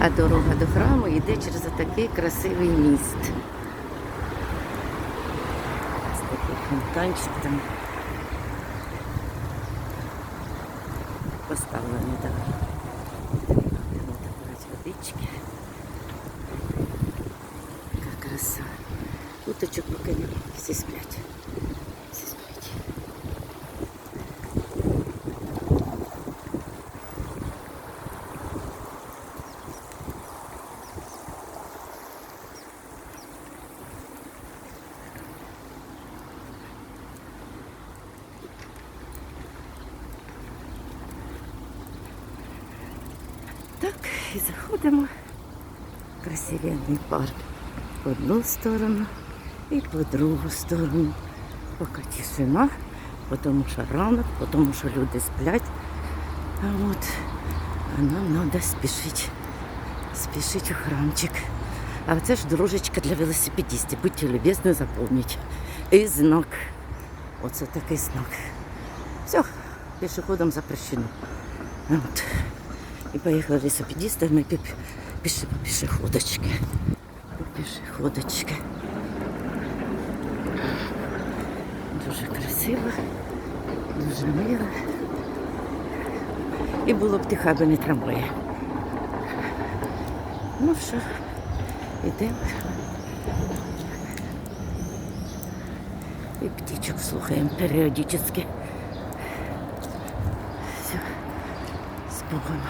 А дорога до храму йде через такий красивий міст. Ось такий фонтанчик там поставлений так. Будемо. Яка краса. Уточок поки. Всі сплять. Так, і заходимо. Красивенний парк в одну сторону і по другу сторону. Поки тишина, тому що ранок, тому що люди сплять. А от а нам треба спішити. Спішити у храмчик. А це ж дорожечка для велосипедистів. Будьте любезні запомніть. І знак. Оце такий знак. Все, пішоходом запрещено. От. І поїхали велосипедисти, ми пішли по пішоходочки. Пішоходочки. Дуже красиво, дуже мило. І було б тихо, аби не трамваї. Ну що, йдемо. І птичок слухаємо періодично. Все, з Богом.